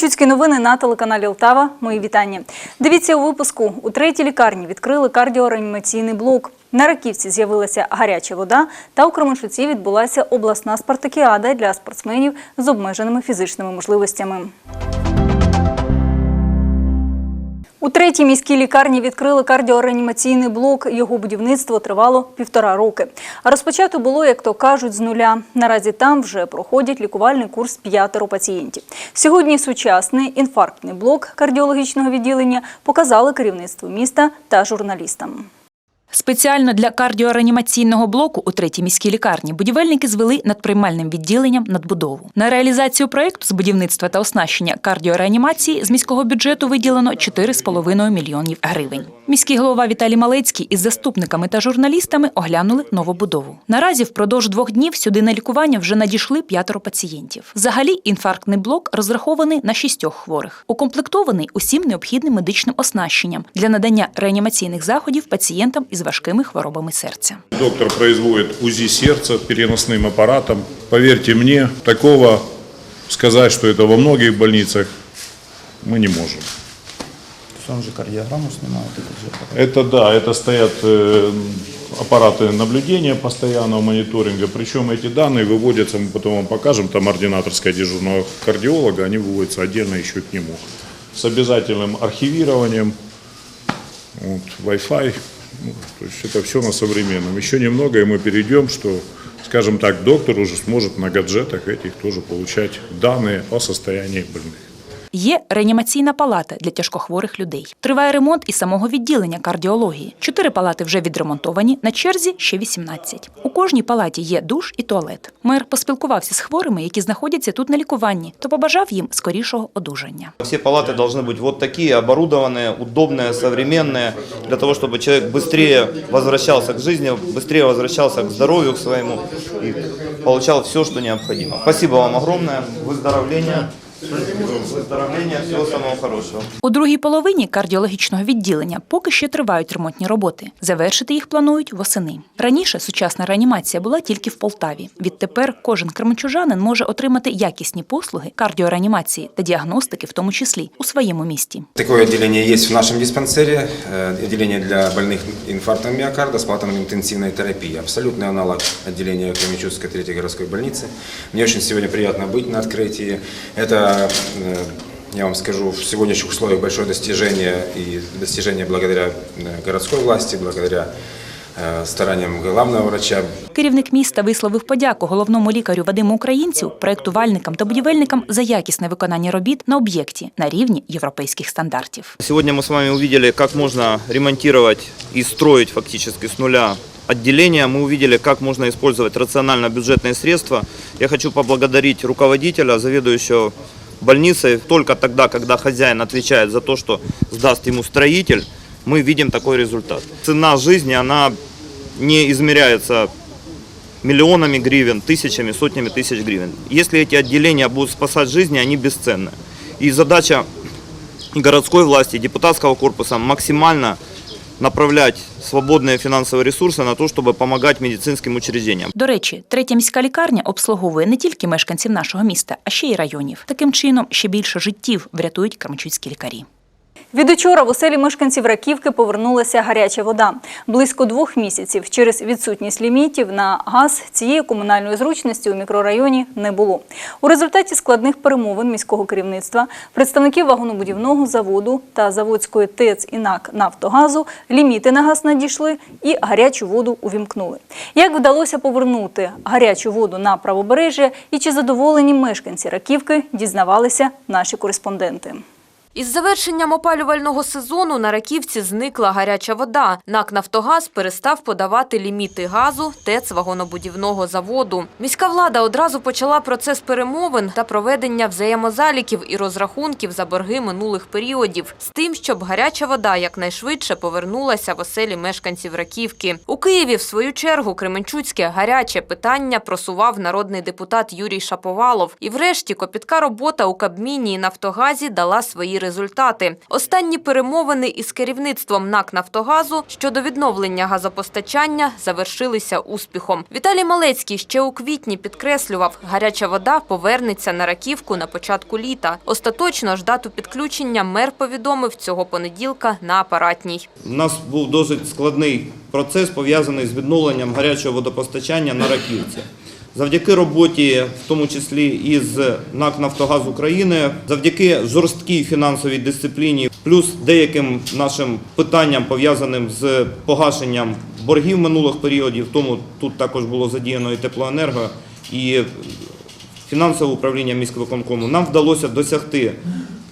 Кременчуцькі новини на телеканалі Лтава. Мої вітання. Дивіться у випуску. У третій лікарні відкрили кардіореанімаційний блок. На Раківці з'явилася гаряча вода, та у Кременчуці відбулася обласна спартакіада для спортсменів з обмеженими фізичними можливостями. У третій міській лікарні відкрили кардіореанімаційний блок. Його будівництво тривало півтора роки. А розпочато було, як то кажуть, з нуля. Наразі там вже проходять лікувальний курс п'ятеро пацієнтів. Сьогодні сучасний інфарктний блок кардіологічного відділення показали керівництву міста та журналістам. Спеціально для кардіореанімаційного блоку у третій міській лікарні будівельники звели над приймальним відділенням надбудову. На реалізацію проєкту з будівництва та оснащення кардіореанімації з міського бюджету виділено 4,5 мільйонів гривень. Міський голова Віталій Малецький із заступниками та журналістами оглянули новобудову. Наразі впродовж двох днів сюди на лікування вже надійшли п'ятеро пацієнтів. Взагалі, інфарктний блок розрахований на шістьох хворих, укомплектований усім необхідним медичним оснащенням для надання реанімаційних заходів пацієнтам із важкими хворобами серця. Доктор производит УЗИ сердца переносным аппаратом. Поверьте мне, такого сказать, что это во многих больницах, мы не можем. То есть он же кардиограмму снимает, этот же аппарат. Это да, это стоят э, аппараты наблюдения постоянного мониторинга, причем эти данные выводятся, мы потом вам покажем, там ординаторская дежурного кардиолога, они выводятся отдельно еще к нему. С обязательным архивированием, вот, Wi-Fi, ну, то есть это все на современном. Еще немного, и мы перейдем, что, скажем так, доктор уже сможет на гаджетах этих тоже получать данные о состоянии больных. Є реанімаційна палата для тяжкохворих людей. Триває ремонт і самого відділення кардіології. Чотири палати вже відремонтовані, на черзі ще 18. У кожній палаті є душ і туалет. Мер поспілкувався з хворими, які знаходяться тут на лікуванні, то побажав їм скорішого одужання. Все палаты должны быть вот такие, оборудованные, удобные, современные, для того, чтобы человек быстрее возвращался к жизни, быстрее возвращался к здоровью к своему и получал все, что необходимо. Спасибо вам огромное, выздоровления, выздоровления, всего самого хорошего. У другій половині кардіологічного відділення поки ще тривають ремонтні роботи. Завершити їх планують восени. Раніше сучасна реанімація була тільки в Полтаві. Відтепер кожен кременчужанин може отримати якісні послуги кардіореанімації та діагностики, в тому числі у своєму місті. Такое отделение есть в нашем диспансере, э, отделение для больных инфарктом миокарда с платом интенсивной терапии. Абсолютный аналог отделения Кременчугской третьей городской больницы. Мне очень сегодня приятно быть на открытии. Это, э, я вам скажу, в сегодняшних условиях большое достижение и достижение благодаря э, городской власти, благодаря э, стараниям главного врача, Керівник міста висловив подяку головному лікарю Вадиму Українцю, проєктувальникам та будівельникам за якісне виконання робіт на об'єкті на рівні європейських стандартів. Сегодня мы с вами увидели, как можно ремонтировать и строить фактически с нуля отделение. Мы увидели, как можно использовать рационально бюджетные средства. Я хочу поблагодарить руководителя, заведующего больницей. Только тогда, когда хозяин отвечает за то, что сдаст ему строитель, мы видим такой результат. Цена жизни, она не измеряется миллионами гривен, тысячами, сотнями тысяч гривен. Если эти отделения будут спасать жизни, они бесценны. И задача городской власти, депутатского корпуса максимально направлять свободные финансовые ресурсы на то, чтобы помогать медицинским учреждениям. До речі, третя міська лікарня обслуговує не тільки мешканців нашого міста, а ще й районів. Таким чином, ще більше життів врятують крамчуцькі лікарі. Від учора в оселі мешканців Раківки повернулася гаряча вода. Близько двох місяців через відсутність лімітів на газ цієї комунальної зручності у мікрорайоні не було. У результаті складних перемовин міського керівництва, представників вагонобудівного заводу та заводської ТЕЦ і НАК «Нафтогазу» ліміти на газ надійшли і гарячу воду увімкнули. Як вдалося повернути гарячу воду на правобережжя і чи задоволені мешканці Раківки, дізнавалися наші кореспонденти. Із завершенням опалювального сезону на Раківці зникла гаряча вода. НАК «Нафтогаз» перестав подавати ліміти газу ТЕЦ вагонобудівного заводу. Міська влада одразу почала процес перемовин та проведення взаємозаліків і розрахунків за борги минулих періодів з тим, щоб гаряча вода якнайшвидше повернулася в оселі мешканців Раківки. У Києві, в свою чергу, Кременчуцьке гаряче питання просував народний депутат Юрій Шаповалов. І врешті копітка робота у Кабміні і Нафтогазі дала свої результати. Останні перемовини із керівництвом НАК «Нафтогазу» щодо відновлення газопостачання завершилися успіхом. Віталій Малецький ще у квітні підкреслював, гаряча вода повернеться на раківку на початку літа. Остаточно ж дату підключення мер повідомив цього понеділка на апаратній. У нас був досить складний процес, пов'язаний з відновленням гарячого водопостачання на Раківці. Завдяки роботі, в тому числі із НАК «Нафтогаз України, завдяки жорсткій фінансовій дисципліні, плюс деяким нашим питанням, пов'язаним з погашенням боргів минулих періодів, тому тут також було задіяно і теплоенерго, і фінансове управління міськвиконкому, нам вдалося досягти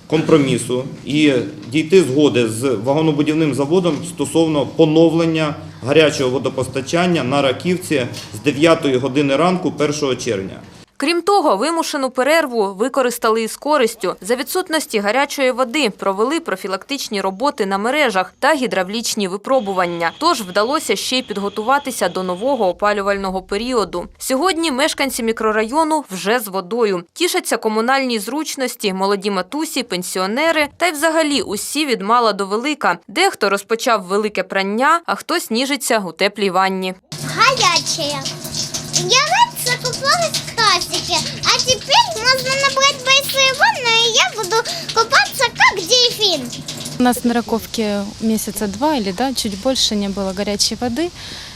компромісу і дійти згоди з вагонобудівним заводом стосовно поновлення гарячого водопостачання на Раківці з 9 години ранку 1 червня. Крім того, вимушену перерву використали із користю. За відсутності гарячої води провели профілактичні роботи на мережах та гідравлічні випробування. Тож вдалося ще й підготуватися до нового опалювального періоду. Сьогодні мешканці мікрорайону вже з водою. Тішаться комунальній зручності, молоді матусі, пенсіонери та й взагалі усі від мала до велика. Дехто розпочав велике прання, а хтось ніжиться у теплій ванні. горячая. Я раньше классике, а теперь можно набрать большую ванну, и я буду купаться как дельфин. У нас на Раковке месяца два или да, чуть больше не было горячей воды.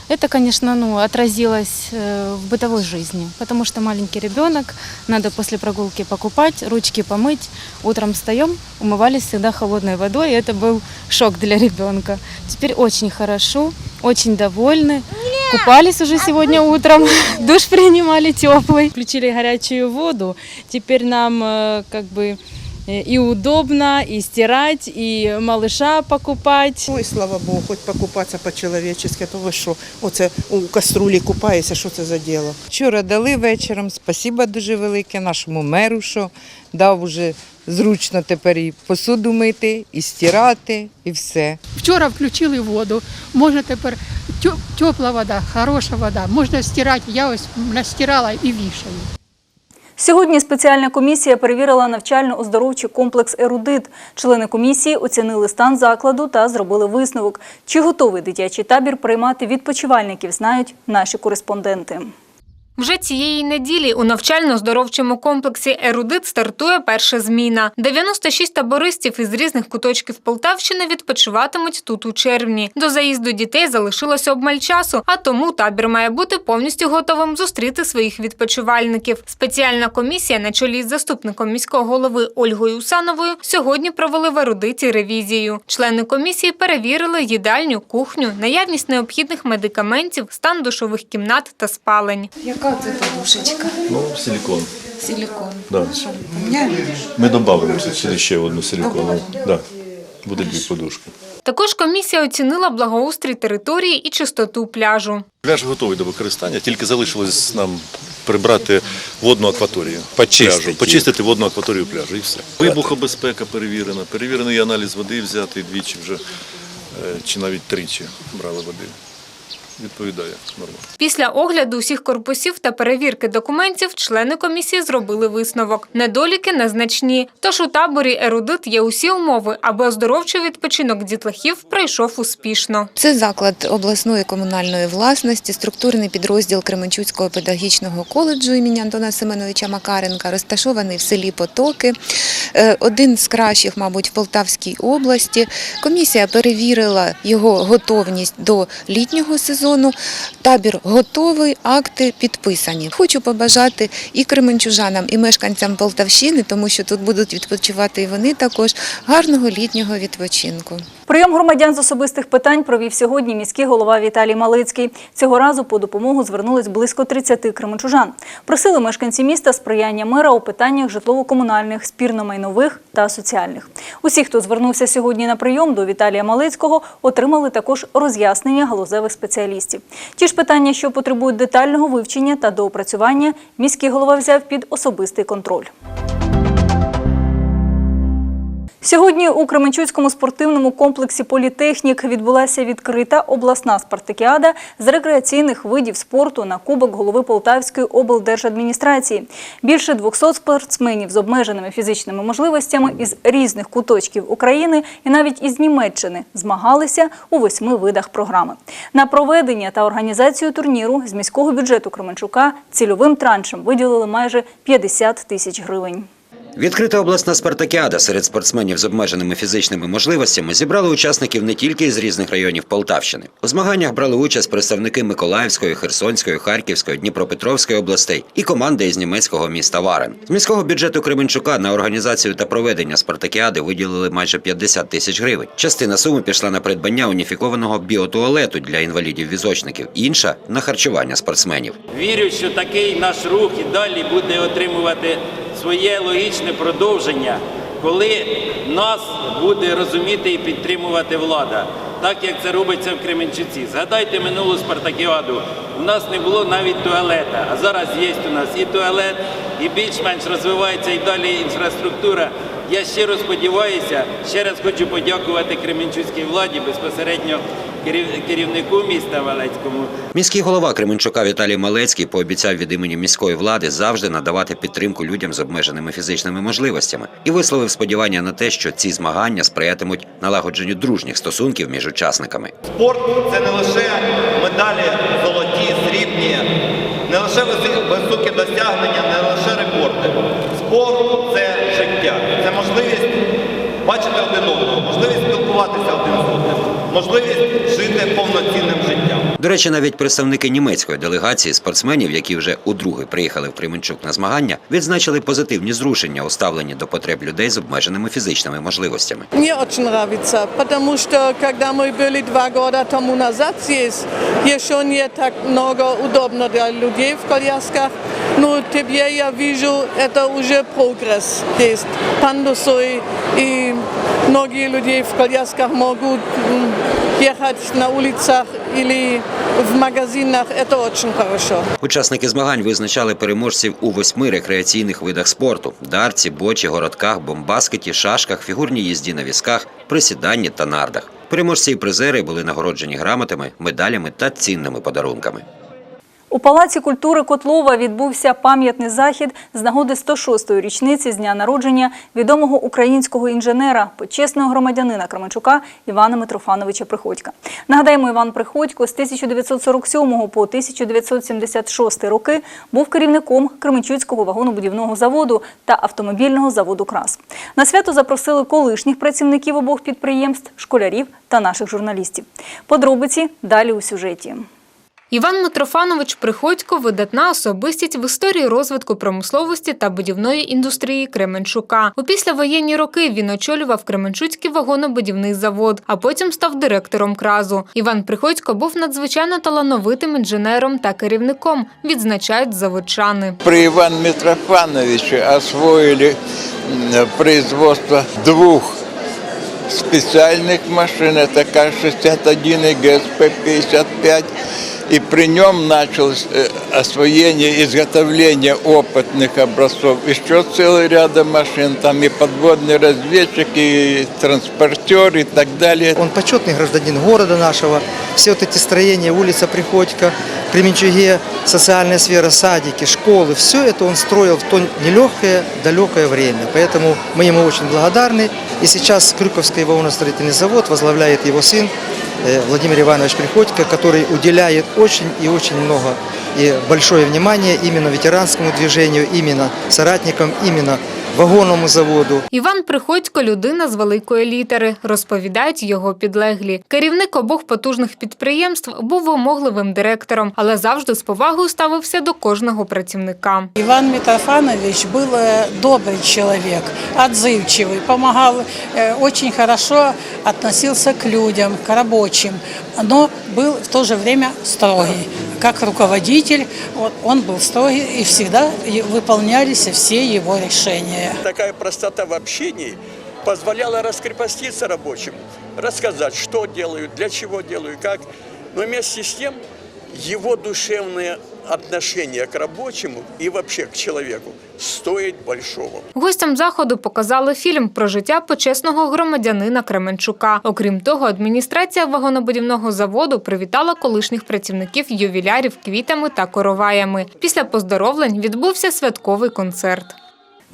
Это, конечно, ну, отразилось э, в бытовой жизни, потому что маленький ребенок, надо после прогулки покупать, ручки помыть. Утром встаем, умывались всегда холодной водой, и это был шок для ребенка. Теперь очень хорошо, очень довольны. Купались уже сегодня утром, душ принимали теплый. Включили горячую воду, теперь нам э, как бы э, и удобно, и стирать, и малыша покупать. Ой, слава Богу, хоч покупатися по-чоловічески, то ви що? Оце у каструлі купаєшся, що це за діло? Вчора дали вечором. Спасіба дуже велике нашому меру, що дав уже зручно тепер і посуду мити, і стирати, і все. Вчора включили воду, можна тепер тепла вода, хороша вода, можна стирати. Я ось настирала і вішаю. Сьогодні спеціальна комісія перевірила навчально-оздоровчий комплекс «Ерудит». Члени комісії оцінили стан закладу та зробили висновок. Чи готовий дитячий табір приймати відпочивальників, знають наші кореспонденти. Вже цієї неділі у навчально-здоровчому комплексі «Ерудит» стартує перша зміна. 96 табористів із різних куточків Полтавщини відпочиватимуть тут у червні. До заїзду дітей залишилося обмаль часу, а тому табір має бути повністю готовим зустріти своїх відпочивальників. Спеціальна комісія на чолі з заступником міського голови Ольгою Усановою сьогодні провели в «Ерудиті» ревізію. Члени комісії перевірили їдальню, кухню, наявність необхідних медикаментів, стан душових кімнат та спалень. Яка це подушечка? Ну, силикон. Силикон. Да. Ми додамо сюди ще одну силикону. Да. Буде дві подушки. Також комісія оцінила благоустрій території і чистоту пляжу. Пляж готовий до використання, тільки залишилось нам прибрати водну акваторію. Почистити пляжу. Почистити водну акваторію пляжу і все. Вибухобезпека перевірена. Перевірений аналіз води взятий двічі вже, е, чи навіть тричі брали води. Відповідає нормально. Після огляду усіх корпусів та перевірки документів члени комісії зробили висновок. Недоліки незначні. Тож у таборі «Ерудит» є усі умови, аби оздоровчий відпочинок дітлахів пройшов успішно. Це заклад обласної комунальної власності, структурний підрозділ Кременчуцького педагогічного коледжу імені Антона Семеновича Макаренка, розташований в селі Потоки. Е, Один з кращих, мабуть, в Полтавській області. Комісія перевірила його готовність до літнього сезону. Табір готовий, акти підписані. Хочу побажати і кременчужанам, і мешканцям Полтавщини, тому що тут будуть відпочивати і вони також гарного літнього відпочинку. Прийом громадян з особистих питань провів сьогодні міський голова Віталій Малицький. Цього разу по допомогу звернулись близько 30 кременчужан. Просили мешканці міста сприяння мера у питаннях житлово-комунальних, спірно-майнових та соціальних. Усі, хто звернувся сьогодні на прийом до Віталія Малицького, отримали також роз'яснення галузевих спеціалістів. Ті ж питання, що потребують детального вивчення та доопрацювання, міський голова взяв під особистий контроль. Сьогодні у Кременчуцькому спортивному комплексі Політехнік відбулася відкрита обласна спартакіада з рекреаційних видів спорту на Кубок голови Полтавської облдержадміністрації. Більше 200 спортсменів з обмеженими фізичними можливостями із різних куточків України і навіть із Німеччини змагалися у восьми видах програми. На проведення та організацію турніру з міського бюджету Кременчука цільовим траншем виділили майже 50 тисяч гривень. Відкрита обласна спартакіада серед спортсменів з обмеженими фізичними можливостями зібрала учасників не тільки із різних районів Полтавщини. У змаганнях брали участь представники Миколаївської, Херсонської, Харківської, Дніпропетровської областей і команда із німецького міста Варен. З міського бюджету Кременчука на організацію та проведення спартакіади виділили майже 50 тисяч гривень. Частина суми пішла на придбання уніфікованого біотуалету для інвалідів-візочників, інша на харчування спортсменів. Вірю, що такий наш рух і далі буде отримувати своє логічне продовження, коли нас буде розуміти і підтримувати влада, так як це робиться в Кременчуці. Згадайте минулу спартакіаду. У нас не було навіть туалета, а зараз є у нас і туалет, і більш-менш розвивається і далі інфраструктура. Я щиро сподіваюся, ще раз хочу подякувати Кременчуцькій владі, безпосередньо керівнику міста Валецькому Міський голова Кременчука Віталій Малецький пообіцяв від імені міської влади завжди надавати підтримку людям з обмеженими фізичними можливостями і висловив сподівання на те, що ці змагання сприятимуть налагодженню дружніх стосунків між учасниками. Спорт це не лише медалі золоті, срібні, не лише виси- високі досягнення, не лише рекорди. Спорт це життя, це можливість бачити один одного, можливість спілкуватися один з одним, можливість жити повноцінним життям. До речі, навіть представники німецької делегації спортсменів, які вже удруге приїхали в Кременчук на змагання, відзначили позитивні зрушення у ставленні до потреб людей з обмеженими фізичними можливостями. Мне очень нравится, потому что когда мы были два года тому назад здесь, еще не так много удобно для людей в колясках. Но теперь я вижу, это уже прогресс есть. Пандусы и многие люди в колясках могут м, ехать на улицах или в магазинах. Это очень хорошо. Учасники змагань визначали переможців у восьми рекреаційних видах спорту: дарці, бочі, городках, бомбаскеті, шашках, фігурній їзді на візках, присіданні та нардах. Переможці і призери були нагороджені грамотами, медалями та цінними подарунками. У Палаці культури Котлова відбувся пам'ятний захід з нагоди 106-ї річниці з дня народження відомого українського інженера, почесного громадянина Кременчука Івана Митрофановича Приходька. Нагадаємо, Іван Приходько з 1947 по 1976 роки був керівником Кременчуцького вагонобудівного заводу та автомобільного заводу «Крас». На свято запросили колишніх працівників обох підприємств, школярів та наших журналістів. Подробиці далі у сюжеті. Іван Митрофанович Приходько – видатна особистість в історії розвитку промисловості та будівної індустрії Кременчука. У післявоєнні роки він очолював Кременчуцький вагонобудівний завод, а потім став директором кразу. Іван Приходько був надзвичайно талановитим інженером та керівником, відзначають заводчани. При Иване Митрофановиче освоили м, производство двух специальных машин, это К-61 и ГСП-55. И при нем началось э, освоение изготовления опытных образцов. Еще целый ряд машин, там и подводный разведчик, и транспортер, и так далее. Он почетный гражданин города нашего. Все вот эти строения, улица Приходько, Кременчуге, социальная сфера, садики, школы, все это он строил в то нелегкое, далекое время. Поэтому мы ему очень благодарны. И сейчас Крюковский вагоностроительный завод возглавляет его сын Владимир Иванович Приходько, который уделяет очень и очень много и большое внимание именно ветеранскому движению, именно соратникам, именно вагонному заводу. Іван Приходько – людина з великої літери, розповідають його підлеглі. Керівник обох потужних підприємств був вимогливим директором, але завжди з повагою ставився до кожного працівника. Иван Митрофанович был э, добрый человек, отзывчивый, помогал, э, очень хорошо относился к людям, к Рабочим, но был в то же время строгий. Как руководитель, он был строгий и всегда выполнялись все его решения. Такая простота в общении позволяла раскрепоститься рабочим, рассказать, что делаю, для чего делаю, как. Но вместе с тем его душевная отношение к рабочему и вообще к человеку стоит большого. Гостям заходу показали фільм про життя почесного громадянина Кременчука. Окрім того, адміністрація вагонобудівного заводу привітала колишніх працівників ювілярів квітами та короваями. Після поздоровлень відбувся святковий концерт.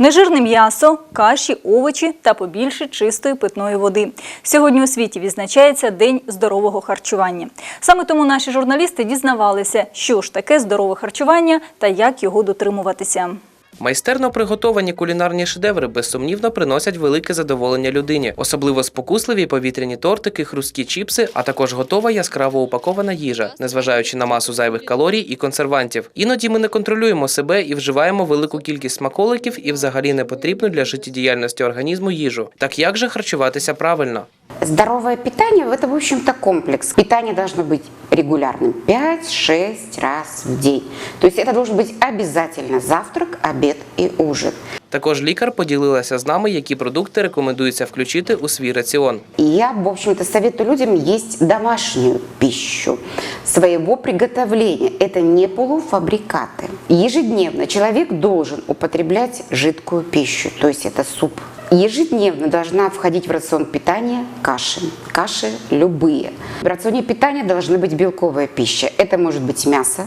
Нежирне м'ясо, каші, овочі та побільше чистої питної води. Сьогодні у світі відзначається День здорового харчування. Саме тому наші журналісти дізнавалися, що ж таке здорове харчування та як його дотримуватися. Майстерно приготовані кулінарні шедеври безсумнівно приносять велике задоволення людині, особливо спокусливі повітряні тортики, хрусткі чіпси, а також готова яскраво упакована їжа, незважаючи на масу зайвих калорій і консервантів. Іноді ми не контролюємо себе і вживаємо велику кількість смаколиків і взагалі не потрібну для життєдіяльності організму їжу. Так як же харчуватися правильно? Здоровое питание – это, в общем-то, комплекс. Питание должно быть регулярным 5-6 раз в день. То есть это должен быть обязательно завтрак, обед и ужин. Також лікар поділилася з нами, які продукти рекомендується включити у свій раціон. И я, в общем-то, советую людям есть домашнюю пищу своего приготовления. Это не полуфабрикаты. Ежедневно человек должен употреблять жидкую пищу, то есть это суп. Ежедневно должна входить в рацион питания каши. Каши любые. В рационе питания должна быть белковая пища. Это может быть мясо.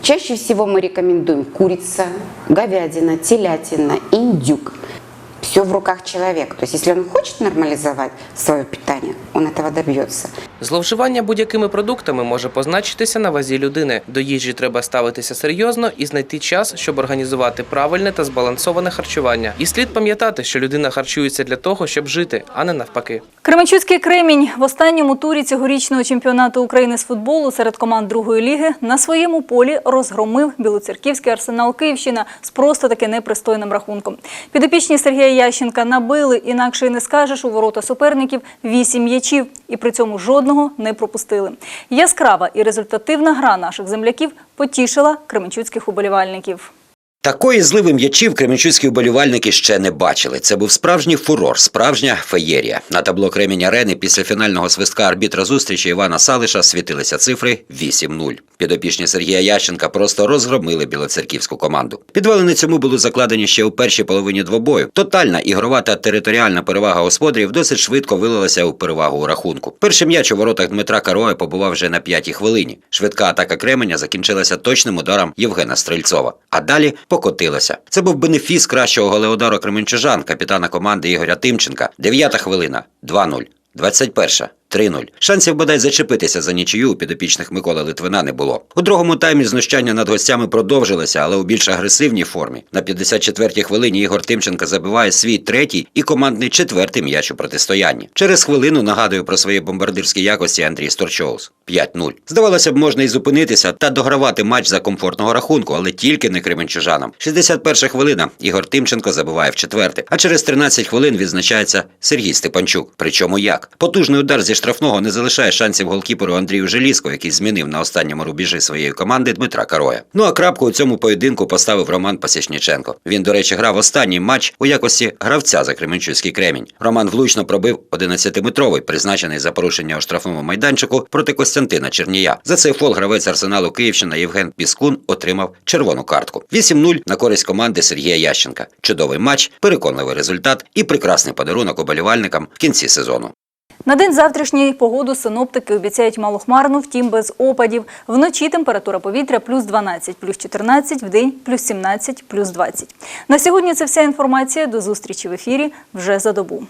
Чаще всего мы рекомендуем курица, говядина, телятина, индюк. Все в руках человека. То есть если он хочет нормализовать свое питание, он этого добьется. Зловживання будь-якими продуктами може позначитися на вазі людини. До їжі треба ставитися серйозно і знайти час, щоб організувати правильне та збалансоване харчування. І слід пам'ятати, що людина харчується для того, щоб жити, а не навпаки. Кременчуцький Кремінь в останньому турі цьогорічного чемпіонату України з футболу серед команд другої ліги на своєму полі розгромив білоцерківський арсенал Київщина з просто таки непристойним рахунком. Підопічні Сергія Ященка набили, інакше й не скажеш, у ворота суперників вісім м'ячів, і при цьому жодного не пропустили. Яскрава і результативна гра наших земляків потішила кременчуцьких уболівальників. Такої зливи м'ячів кременчуцькі вболівальники ще не бачили. Це був справжній фурор, справжня феєрія. На табло Кремінь арени після фінального свистка арбітра зустрічі Івана Салиша світилися цифри 8-0. Підопічні Сергія Ященка просто розгромили білоцерківську команду. Підвалини цьому були закладені ще у першій половині двобою. Тотальна ігрова та територіальна перевага господарів досить швидко вилилася у перевагу у рахунку. Перший м'яч у воротах Дмитра Кароя побував вже на п'ятій хвилині. Швидка атака Кременя закінчилася точним ударом Євгена Стрельцова. А далі покотилася. Це був бенефіс кращого голеодара кременчужан, капітана команди Ігоря Тимченка. Дев'ята хвилина 2-0. 21. 3-0. Шансів бодай зачепитися за нічию у підопічних Миколи Литвина не було. У другому таймі знущання над гостями продовжилося, але у більш агресивній формі. На 54-й хвилині Ігор Тимченко забиває свій третій і командний четвертий м'яч у протистоянні. Через хвилину нагадую про свої бомбардирські якості Андрій Сторчоус. 5-0. Здавалося б, можна і зупинитися та догравати матч за комфортного рахунку, але тільки не кременчужанам. 61-ша хвилина Ігор Тимченко забиває в четверте, а через 13 хвилин відзначається Сергій Степанчук. Причому як? Потужний удар зі штрафного не залишає шансів голкіперу Андрію Желізко, який змінив на останньому рубежі своєї команди Дмитра Кароя. Ну а крапку у цьому поєдинку поставив Роман Пасічніченко. Він, до речі, грав останній матч у якості гравця за Кременчуцький кремінь. Роман влучно пробив 11-метровий, призначений за порушення у штрафному майданчику проти Костянтина Чернія. За цей фол гравець арсеналу Київщина Євген Піскун отримав червону картку. 8-0 на користь команди Сергія Ященка. Чудовий матч, переконливий результат і прекрасний подарунок уболівальникам в кінці сезону. На день завтрашній погоду синоптики обіцяють малохмарну, втім без опадів. Вночі температура повітря плюс 12, плюс 14, вдень плюс 17, плюс 20. На сьогодні це вся інформація. До зустрічі в ефірі вже за добу.